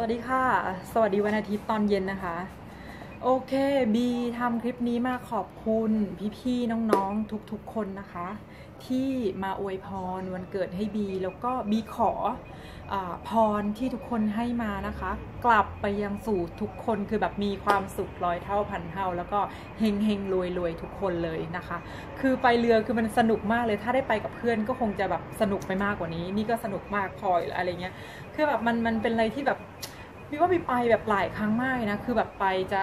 สวัสดีค่ะ สวัสดีวันอาทิตย์ตอนเย็นนะคะ โอเคบีทำคลิปนี้มาขอบคุณพี่ๆน้องๆทุกๆคนนะคะ ที่มาอวยพรวันเกิดให้บี แล้วก็บีขออาพรที่ทุกคนให้มานะคะ กลับไปยังสู่ทุกคนคือแบบมีความสุขร้อยเท่าพันเท่า แล้วก็เฮงเฮงรวยรวยทุกคนเลยนะคะ คือไปเรือคือมันสนุกมากเลยถ้าได้ไปกับเพื่อนก็คงจะแบบสนุกไปมากกว่านี้ นี่ก็สนุกมากพออยอะไรเงี้ยคือแบบมันมันเป็นอะไรที่แบบ บีว่าบีไปแบบหลายครั้งมากนะ คือแบบไปจะ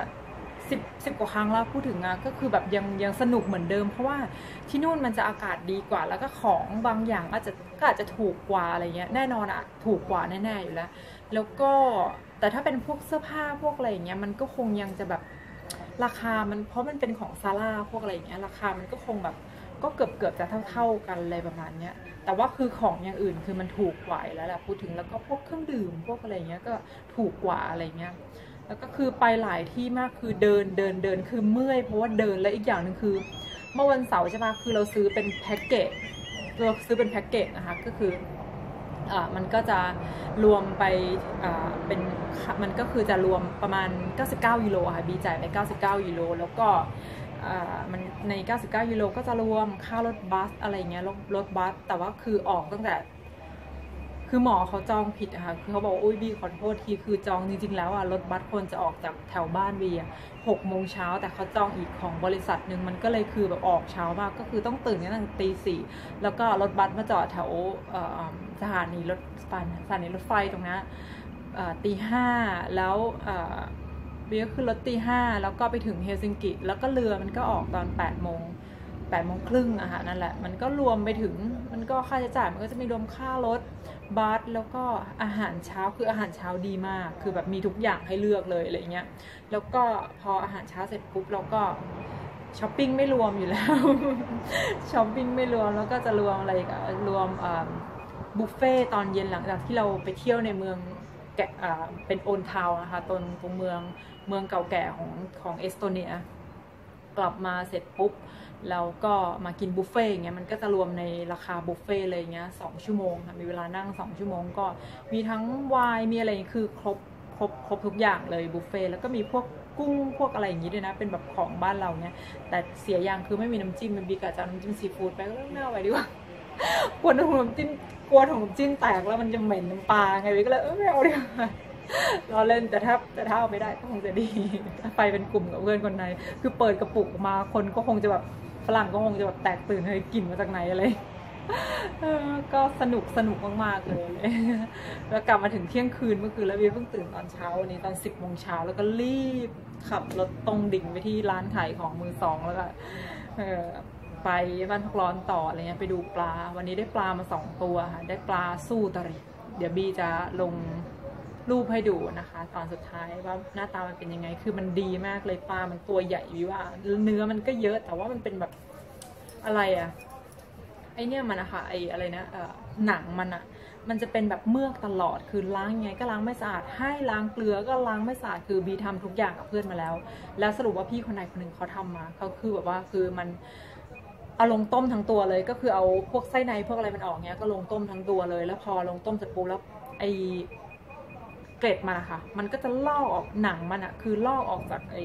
สิบสิบกว่าครั้งแล้วพูดถึงอะก็คือแบบยังยังสนุกเหมือนเดิม เพราะว่าที่นู่นมันจะอากาศดีกว่า แล้วก็ของบางอย่างอาจจะก็อาจจะถูกกว่าอะไรเงี้ยแน่นอนอะถูกกว่าแน่ๆอยู่แล้ว แล้วก็แต่ถ้าเป็นพวกเสื้อผ้าพวกอะไรอย่างเงี้ยมันก็คงยังจะแบบราคามันเพราะมันเป็นของซาร่าพวกอะไรอย่างเงี้ยราคามันก็คงแบบ ก็เกือบเกือบจะเท่าๆกันเลยประมาณเนี้ยแต่ว่าคือของอย่างอื่นคือมันถูกกว่าแล้วแหละพูดถึงแล้วก็พวกเครื่องดื่มพวกอะไรเงี้ยก็ถูกกว่าอะไรเงี้ยแล้วก็คือไปหลายที่มากคือเดินเดินเดินคือเมื่อยเพราะว่าเดินแล้วอีกอย่างหนึ่งคือ เมื่อวันเสาร์ใช่ปะคือเราซื้อเป็นแพ็กเกจเราซื้อเป็นแพ็กเกจนะคะก็คืออ่ามันก็จะรวมไปอ่าเป็นมันก็คือจะรวมประมาณ 99ยูโรค่ะบีจ่ายไป 99ยูโรแล้วก็ มันใน 99 ยูโรก็จะรวมค่ารถบัสอะไรเงี้ยรถรถบัส แต่ว่าคือออกตั้งแต่ คือหมอเขาจองผิดค่ะคือเขาบอกอุ้ยบีขอโทษทีคือจองจริงๆแล้วอะรถบัสควรจะออกจากแถวบ้านบีอะหกโมงเช้าแต่เขาจองอีกของบริษัทหนึ่งมันก็เลยคือแบบออกเช้ามากก็คือต้องตื่นตั้งแต่ตีสี่แล้วก็รถบัสมาจอดแถวสถานีรถไฟสถานีรถไฟตรงนั้นตีห้าแล้ว เบีก็ขึ้นรถตีห้าแล้วก็ไปถึงเฮลซิงกิ แล้วก็เรือมันก็ออกตอนแปดโมงแปดโมงครึ่งอะค่ะนั่นแหละ มันก็รวมไปถึงมันก็ค่าใช้จ่ายมันก็จะมีรวมค่ารถบัสแล้วก็อาหารเช้าคืออาหารเช้าดีมาก คือแบบมีทุกอย่างให้เลือกเลยอะไรเงี้ยแล้วก็พออาหารเช้าเสร็จปุ๊บเราก็ช้อปปิ้งไม่รวมอยู่แล้ว ช้อปปิ้งไม่รวมแล้วก็จะรวมอะไรกับรวมบุฟเฟ่ตอนเย็นหลังจากที่เราไปเที่ยวในเมือง เป็นโอนทาวนะคะตรงตรงเมืองเมืองเก่าแก่ของของเอสโตเนีย กลับมาเสร็จปุ๊บแล้วก็มากินบุฟเฟ่ต์อย่างเงี้ยมันก็จะรวมในราคาบุฟเฟ่ต์เลยเงี้ยสองชั่วโมงค่ะมีเวลานั่งสองชั่วโมงก็มีทั้งไวน์มีอะไรคือครบครบครบทุกอย่างเลยบุฟเฟ่ต์แล้วก็มีพวกกุ้งพวกอะไรอย่างงี้ด้วยนะ เป็นแบบของบ้านเราเนี้ยแต่เสียอย่างคือไม่มีน้ำจิ้มมันบีกะจะเอาน้ำจิ้มซีฟู้ดไปก็ไม่เอาไปดีกว่า กลัวถุงน้ำจิ้มกลัวถุงน้ำจิ้มแตกแล้วมันจะเหม็นน้ำปลาไงบีก็เลยเออไม่เอาดีกว่าเราเล่นแต่ถ้าแต่ถ้าเอาไม่ได้ก็คงจะดีถ้าไปเป็นกลุ่มกับเพื่อนคนไหน คือเปิดกระปุกมาคนก็คงจะแบบฝรั่งก็คงจะแบบแตกตื่นเลยกลิ่นมาจากไหนอะไรก็สนุกสนุกมากๆเลย แล้วกลับมาถึงเที่ยงคืนเมื่อคืนแล้ววีเพิ่งตื่นตอนเช้าวันนี้ตอนสิบโมงเช้าแล้วก็รีบขับรถตรงดิ่งไปที่ร้านขายของมือสองแล้วก็เออ ไปบ้านพักร้อนต่ออะไรเงี้ยไปดูปลา วันนี้ได้ปลามาสองตัวค่ะได้ปลาสู้ตะริเดี๋ยวบีจะลงรูปให้ดูนะคะ ตอนสุดท้ายว่าหน้าตามันเป็นยังไง คือมันดีมากเลยปลามันตัวใหญ่วิว่าเนื้อมันก็เยอะแต่ว่ามันเป็นแบบอะไรอะไอเนี่ยมันอะค่ะไออะไรนะเออหนังมันอะมันจะเป็นแบบเมือกตลอดคือล้างยังไงก็ล้างไม่สะอาด ให้ล้างเกลือก็ล้างไม่สะอาดคือบีทำทุกอย่างกับเพื่อนมาแล้ว แล้วสรุปว่าพี่คนไหนคนหนึ่งเขาทำมาเขาคือแบบว่าคือมัน เอาลงต้มทั้งตัวเลย ก็คือเอาพวกไส้ในพวกอะไรมันออกเนี้ยก็ลงต้มทั้งตัวเลย แล้วพอลงต้มเสร็จปุ๊บแล้วไอเกล็ดมันอะค่ะ มันก็จะลอกออกหนังมันอะคือลอกออกจากไอ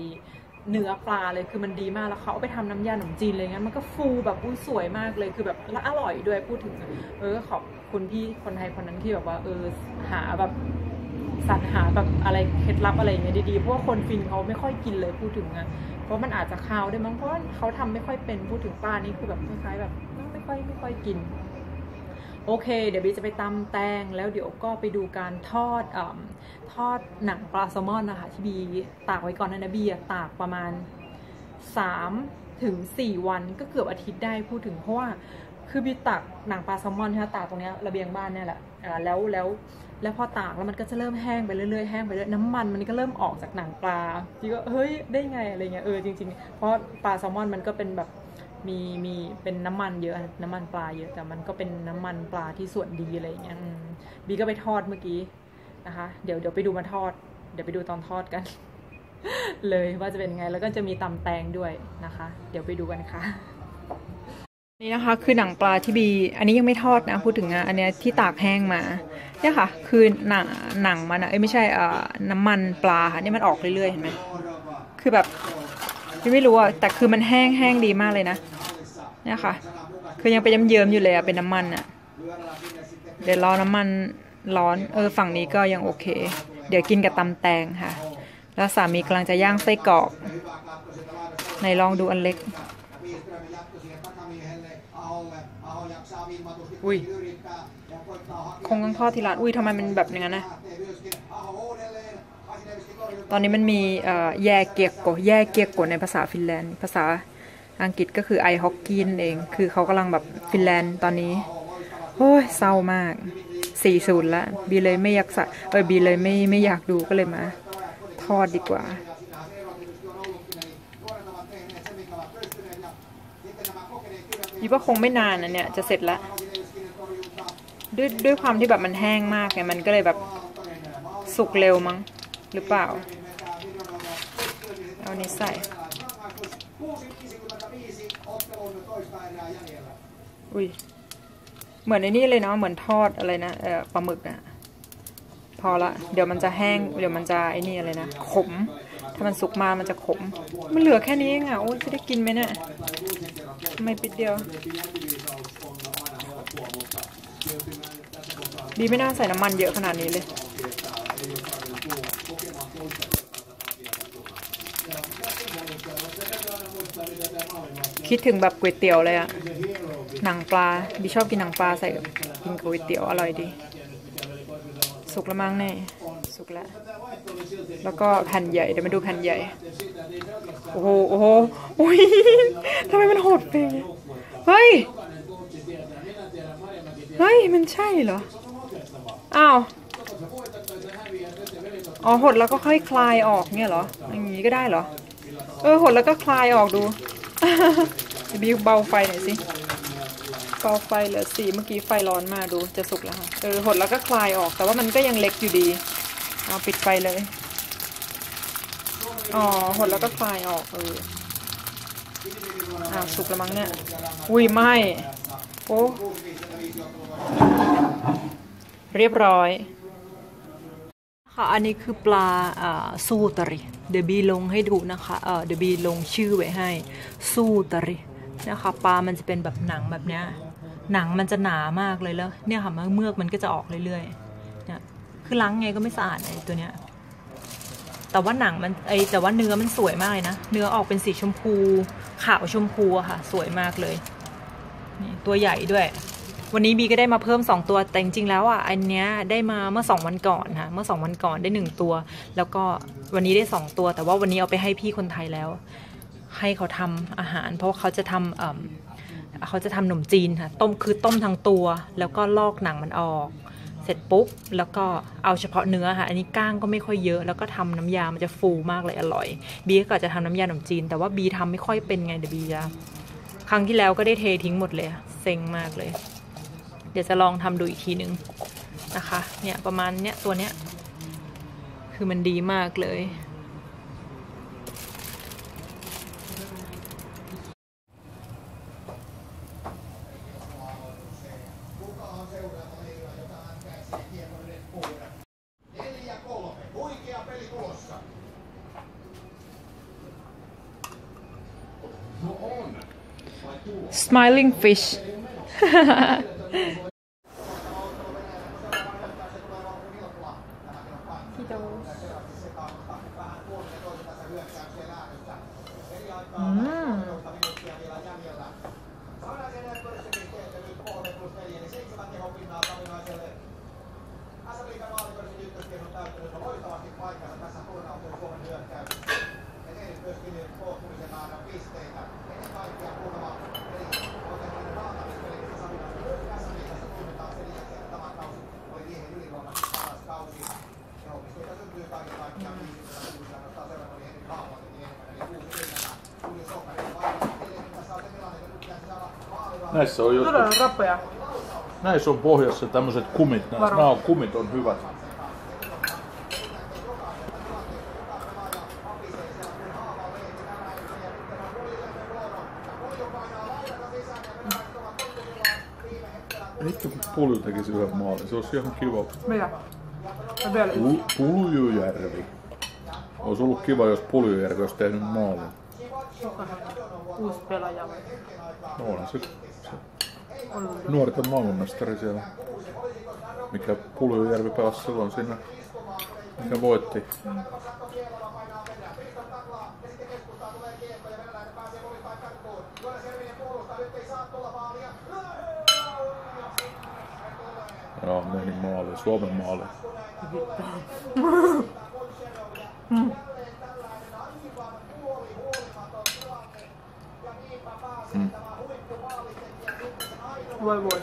เนื้อปลาเลยคือมันดีมากแล้วเขาเอาไปทำน้ำยาขนมจีนเลยงั้นมันก็ฟูแบบอุ้ยสวยมากเลยคือแบบและอร่อยด้วยพูดถึง เออขอบคุณพี่คนไทยคนนั้นที่แบบว่า เออหาแบบสรรหาแบบอะไรเคล็ดลับอะไรอย่างเงี้ยดีๆเพราะว่าคนฟินเขาไม่ค่อยกินเลยพูดถึงอะ ราะมันอาจจะคาวด้วยมั้งเพราะเขาทำไม่ค่อยเป็นพูดถึงป้านี่คือแบบคล้ายๆแบบไม่ค่อยไม่ค่อยกิน โอเค เดี๋ยวบีจะไปตำแตงแล้วเดี๋ยวก็ไปดูการทอดอทอดหนังปลาแซลมอนนะคะที่บีตากไว้ก่อนนะนะบีตากประมาณ3ถึง4วันก็เกือบอาทิตย์ได้พูดถึงเพราะว่า คือบีตากหนังปลาแซลมอนใช่ไหมตากตรงเนี้ยระเบียงบ้านเนี่ยแหละอ่าแล้วแล้วแล้วพอตากแล้วมันก็จะเริ่มแห้งไปเรื่อยๆแห้งไปเรื่อยน้ำมันมันก็เริ่มออกจากหนังปลาพี่ก็เฮ้ยได้ไงอะไรเงี้ยเออจริง ๆ เพราะปลาแซลมอนมันก็เป็นแบบมีมีเป็นน้ำมันเยอะน้ำมันปลาเยอะแต่มันก็เป็นน้ำมันปลาที่ส่วนดีอะไรเงี้ยบีก็ไปทอดเมื่อกี้นะคะ เดี๋ยวเดี๋ยวไปดูมาทอด เดี๋ยวไปดูตอนทอดกัน เลยว่าจะเป็นไงแล้วก็จะมีตำแตงด้วยนะคะ เดี๋ยวไปดูกันค่ะ นี่นะคะคือหนังปลาที่บี อันนี้ยังไม่ทอดนะพูดถึงนะอันเนี้ยที่ตากแห้งมาเนี่ยค่ะ คือหนังหนังมันอะเอ้ยไม่ใช่อ่าน้ำมันปลาค่ะนี่มันออกเรื่อยๆเห็นไหมคือแบบพี่ไม่รู้อะแต่คือมันแห้งแห้งดีมากเลยนะเนี่ยค่ะ คือยังเป็นเยิ้มๆอยู่เลยอะเป็นน้ำมันอะเดี๋ยวรอน้ำมันร้อนเออฝั่งนี้ก็ยังโอเค เดี๋ยวกินกับตำแตงค่ะ แล้วสามีกำลังจะย่างไส้กรอกไหนลองดูอันเล็ก อุ้ยคงต้องทอดทีละอุ้ยทำไมมันแบบอย่างนั้นนะตอนนี้มันมีเอ่อแยเกียกโกแยเกียกโกในภาษาฟินแลนด์ ภาษาอังกฤษก็คือไอฮอกกี้นเอง คือเขากำลังแบบฟินแลนด์ตอนนี้โอ้ยเศร้ามากสี่ศูนย์ละบีเลยไม่อยากสะเออบีเลยไม่ไม่อยากดูก็เลยมา ทอดดีกว่าบีว่าคงไม่นานนะเนี่ย จะเสร็จละ ด้วยด้วยความที่แบบมันแห้งมากไงมันก็เลยแบบสุกเร็วมั้งหรือเปล่า เอานี้ใส่ อุ้ยเหมือนไอ้นี่เลยเนาะเหมือนทอดอะไรนะเออปลาหมึกอะพอละเดี๋ยวมันจะแห้งเดี๋ยวมันจะไอ้นี่อะไรนะขม ถ้ามันสุกมามันจะขม มันเหลือแค่นี้เองอะโอ้จะได้กินไหมเนี่ยทำไม่ปิดเดียว ดีไม่น่าใส่น้ำมันเยอะขนาดนี้เลย คิดถึงแบบก๋วยเตี๋ยวเลยอะหนังปลาบีชอบกินหนังปลาใส่กินก๋วยเตี๋ยวอร่อยดี สุกแล้วมั้งแน่สุกแล้ว แล้วก็แผ่นใหญ่เดี๋ยวมาดูแผ่นใหญ่ โอ้โห โอ้โห อุ้ยทำไมมันโหดไปเฮ้ย เฮ้ย มันใช่เหรอ อ้าว อ๋อ หดแล้วก็ค่อยคลายออกเนี่ยเหรอ อย่างนี้ก็ได้เหรอ เออ หดแล้วก็คลายออกดูบิวเบาไฟหน่อยสิ เบาไฟเหลือสี่เมื่อกี้ไฟร้อนมากดู จะสุกแล้วค่ะ เออ หดแล้วก็คลายออก แต่ว่ามันก็ยังเล็กอยู่ดี เอาปิดไฟเลย อ๋อ หดแล้วก็คลายออก เอออ่าสุกแล้วมั้งเนี่ย อุ้ยไหมโอ้ เรียบร้อยค่ะอันนี้คือปลาสูตริเดี๋ยวบีลงให้ดูนะคะเดี๋ยวบีลงชื่อไว้ให้สูตรินะคะปลามันจะเป็นแบบหนังแบบเนี้ยหนังมันจะหนามากเลยแล้วเนี่ยค่ะเมือกมันก็จะออกเรื่อยๆเนี่ยคือล้างไงก็ไม่สะอาดไอ้ตัวเนี้ยแต่ว่าหนังมันไอแต่ว่าเนื้อมันสวยมากเลยนะ เนื้อออกเป็นสีชมพู ขาวชมพูอะค่ะ สวยมากเลย นี่ตัวใหญ่ด้วย วันนี้บีก็ได้มาเพิ่ม 2 ตัว แต่จริงๆแล้วอะอันเนี้ยได้มาเมื่อ 2 วันก่อนค่ะเมื่อ 2 วันก่อนได้ 1 ตัว แล้วก็วันนี้ได้ 2 ตัว แต่ว่าวันนี้เอาไปให้พี่คนไทยแล้ว ให้เขาทำอาหาร เพราะว่าเขาจะทำเออเขาจะทำขนมจีนค่ะต้มคือต้มทั้งตัว แล้วก็ลอกหนังมันออก เสร็จปุ๊บแล้วก็เอาเฉพาะเนื้อค่ะ อันนี้ก้างก็ไม่ค่อยเยอะแล้วก็ทำน้ำยามันจะฟูมากเลยอร่อยบีก็จะทำน้ำยาขนมจีน แต่ว่าบีทำไม่ค่อยเป็นไงเดี๋ยวบีจะครั้งที่แล้วก็ได้เททิ้งหมดเลยเซ็งมากเลย เดี๋ยวจะลองทำดูอีกทีนึงนะคะ เนี่ยประมาณเนี้ยตัวเนี้ย คือมันดีมากเลย Smiling fish Thank you. Näissä on Todella joskus, rapea. näissä on pohjassa tämmöiset kumit. Nämä, nämä on, kumit on hyvät. Hitto kun Pulju tekisi yhden maalin, se olisi ihan kiva. Mitä? Vielä. Pul- Puljujärvi. Olisi ollut kiva, jos Puljujärvi olisi tehnyt maalin. Uusi pelaaja vai? No onhan se. Nuorten maailmanmestari siellä. Mikä Puljujärvi pelasi silloin siinä, mikä voitti. Joo, meni maali, Suomen maali. วยวน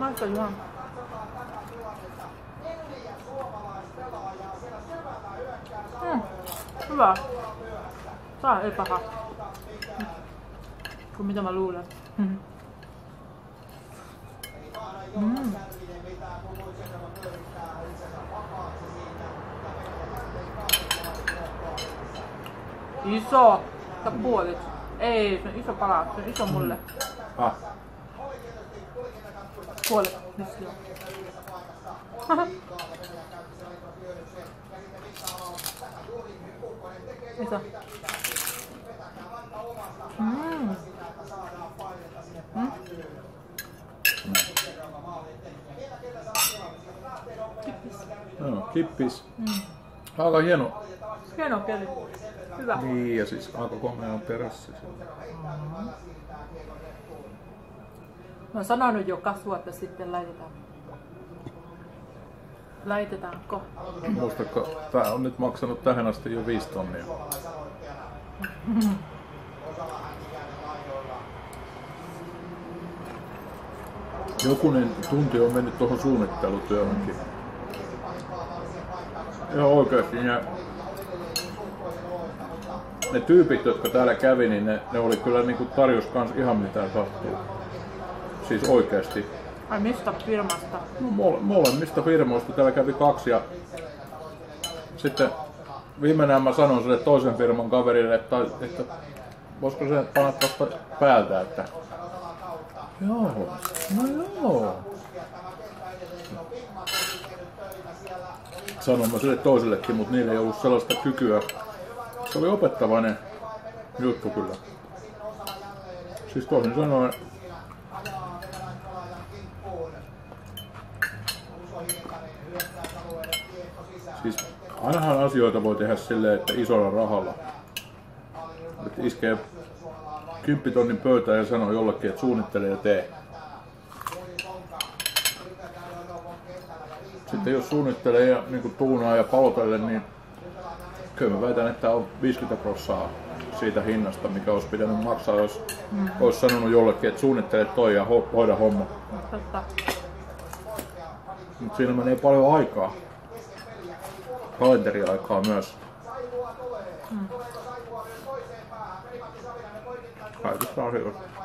มากเกินว่ะอืมใช่ป่ะใช่เอป่ะคะคุณไม่จะมารู้แล้วอืม Iso. Sä puolit. Ei, se on iso pala. Se on iso mulle. Ah, Puolet. On? Iso. Mm. Mm. joo, kippis. Mm. Aika hieno. Hieno keli. Hyvä. Niin, ja siis aika komea terassi. siellä. Mä oon sanonut jo kaksi vuotta sitten laitetaan. Laitetaanko? Muistatko, tää on nyt maksanut tähän asti jo 5 tonnia. Jokunen tunti on mennyt tuohon suunnittelutyöhönkin. Ihan oikeasti ne, ne tyypit, jotka täällä kävi, niin ne, ne oli kyllä niinku tarjos kans ihan mitä sattuu. Siis oikeasti. Ai mistä firmasta? No, mole, molemmista firmoista täällä kävi kaksi ja sitten viimeinen mä sanoin sille toisen firman kaverille, että, että voisiko se panna tuosta päältä, että joo, no joo. Sanoin mä sille toisellekin, mutta niillä ei ollut sellaista kykyä. Se oli opettavainen juttu kyllä. Siis toisin sanoen, Siis ainahan asioita voi tehdä silleen, että isolla rahalla. Että iskee kymppitonnin pöytään ja sanoo jollekin, että suunnittele ja tee. Sitten jos suunnittelee ja niin tuunaa ja palotelle, niin kyllä mä väitän, että on 50 prossaa siitä hinnasta, mikä olisi pitänyt maksaa, jos mm. olisi sanonut jollekin, että suunnittele toi ja ho- hoida homma. Totta. Mutta siinä menee paljon aikaa. Kalenteriaikaa myös. Mm. Kaikista asioista.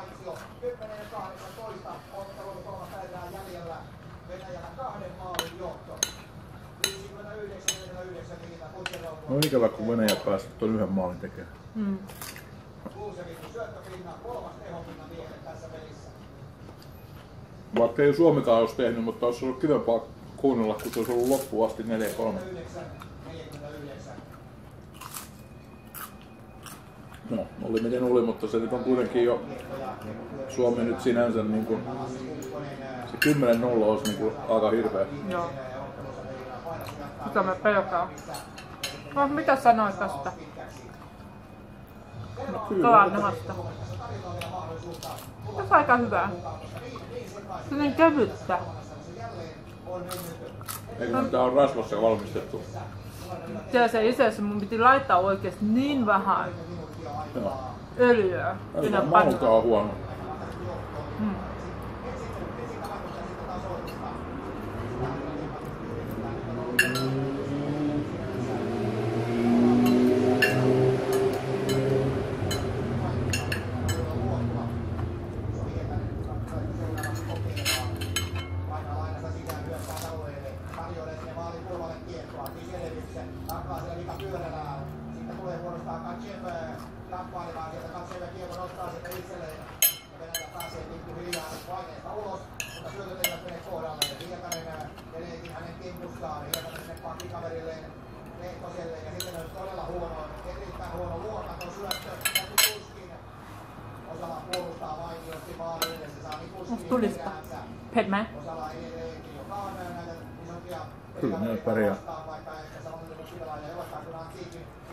No ikävä, kun Venäjä pääsi tuon yhden maalin tekemään. Mm. Vaikka ei Suomikaan olisi tehnyt, mutta olisi ollut kivempaa kuunnella, kun se olisi ollut loppuun asti 4-3. No, oli miten oli, mutta se nyt on kuitenkin jo Suomi nyt sinänsä niin kuin, se 10-0 olisi niin kuin aika hirveä. Joo. Mitä me pelkää? No, mitä sanoit tästä? Kalan nahasta. Tässä aika hyvää. Se on niin kevyttä. Eikö tää on rasvassa valmistettu? Siellä se isässä mun piti laittaa oikeesti niin vähän öljyä Ei pyörällä. Siitä tulee vuorostaan Katsiepäin kamppailemaan sieltä Katsiepäin kiekko nostaa sieltä itselleen. Ja Venäjä pääsee pikkuhiljaa paineesta ulos, mutta syötöt eivät mene kohdalle. Hietanen eleekin hänen kimpussaan, Hietanen sinne pakkikaverilleen Lehtoselle ja sitten on todella huono, erittäin huono luokaton syöttö. Täytyy kuskin osalla puolustaa vaikeasti maali edessä, saa niin nikuskin edäänsä. Petman. Osalla edelleenkin, joka on näitä isompia Kyllä, ne on pelaaja